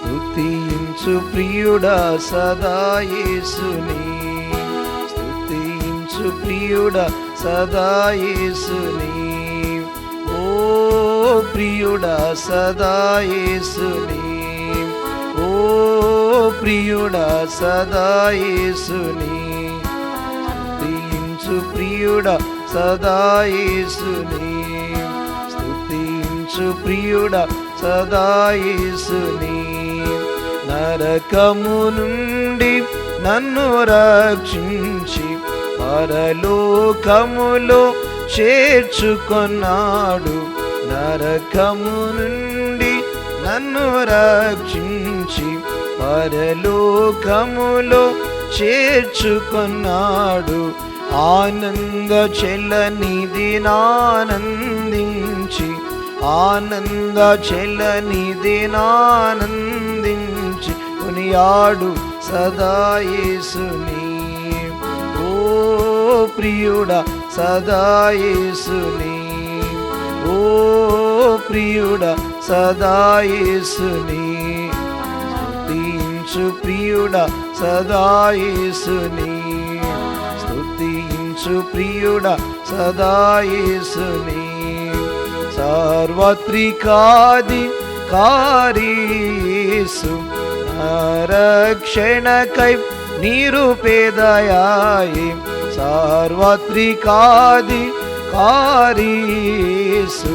స్తుతించు ప్రియుడా సదాయేసుని స్తుతించు ప్రియుడా సదాయేసుని ఓ ప్రియుడా సదాయేసుని ఓ ప్రియుడా సదాయేసుని స్తుతించు ప్రియుడా సదాయేసుని స్తుతించు ప్రియుడా సదాయేసుని నరకము నుండి నన్ను రక్షించి పరలోకములో చేర్చుకున్నాడు. నరకము నుండి నన్ను రక్షించి పరలోకములో చేర్చుకున్నాడు. ఆనంద చెల్లనిది నానందించి ఆనంద చెల్లనిది నానందించి కొనియాడు సదాయేసుని ఓ ప్రియుడ సదాయేసుని ఓ ప్రియుడ సదాయేసుని స్తుతించు ప్రియుడ సదాయేసుని స్తుతించు ప్రియుడ సదాయేసుని సార్వత్రికాది కారీసు రక్షణకై నిరుపేదయాయి సార్వత్రికాది కారీసు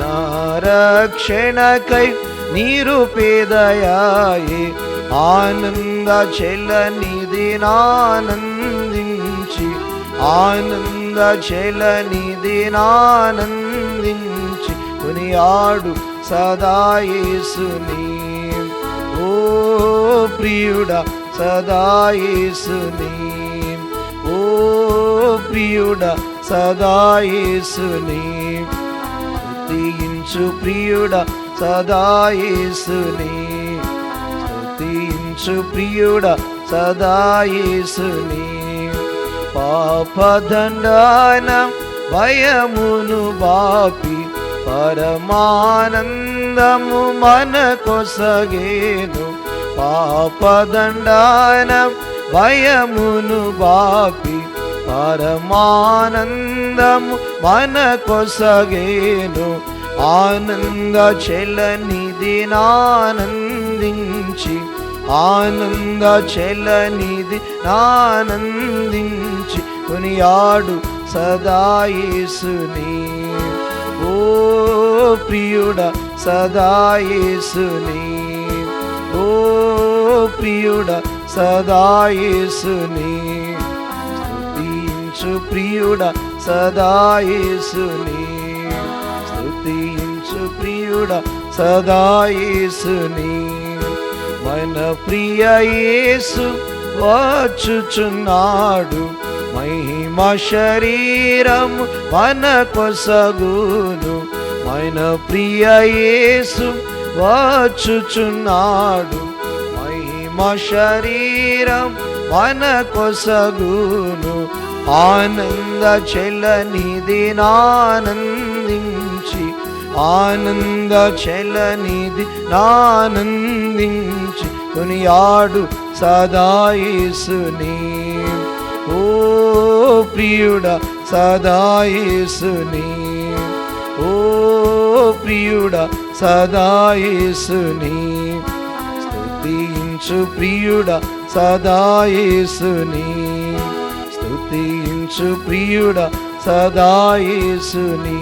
నారక్షణకై నిరుపేదయాయి ఆనంద చెల్లనిది నానందించి ఆనంద చెలనిది నానందించి కొనియాడు సదాయేసుని ఓ ప్రియుడా సదాయేసుని ఓ ప్రియుడా సదాయేసుని స్తుతించు ప్రియుడా సదాయేసుని స్తుతించు ప్రియుడా సదాయేసుని పాపదండాన భయమును బాపి పరమానందము మన కొసగేను పాపదండాన భయమును బాపి పరమానందము మన కొసగేను ఆనంద చెలనిది నానందించి ఆనంద చెలనిది నానందించి కొనియాడు సదాయేసుని ఓ ప్రియుడా సదాయేసుని ఓ ప్రియుడా సదాయేసుని స్తుతించు ప్రియుడా సదాయేసుని స్తుతించు ప్రియుడా సదాయేసుని మన ప్రియ యేసు వచ్చుచున్నాడు మహిమ శరీరం మన సగును మన ప్రియ యేసు వచ్చుచున్నాడు మహిమ శరీరం మన సగును ఆనంద చెలనిది నానందించి ఆనంద చెలనిది నానందించి కొనియాడు సదాయేసుని ఓ ప్రియుడా సదాయేసుని ఓ ప్రియుడా సదాయేసుని స్తుతించు ప్రియుడా సదాయేసుని స్తుతించు ప్రియుడా సదాయేసుని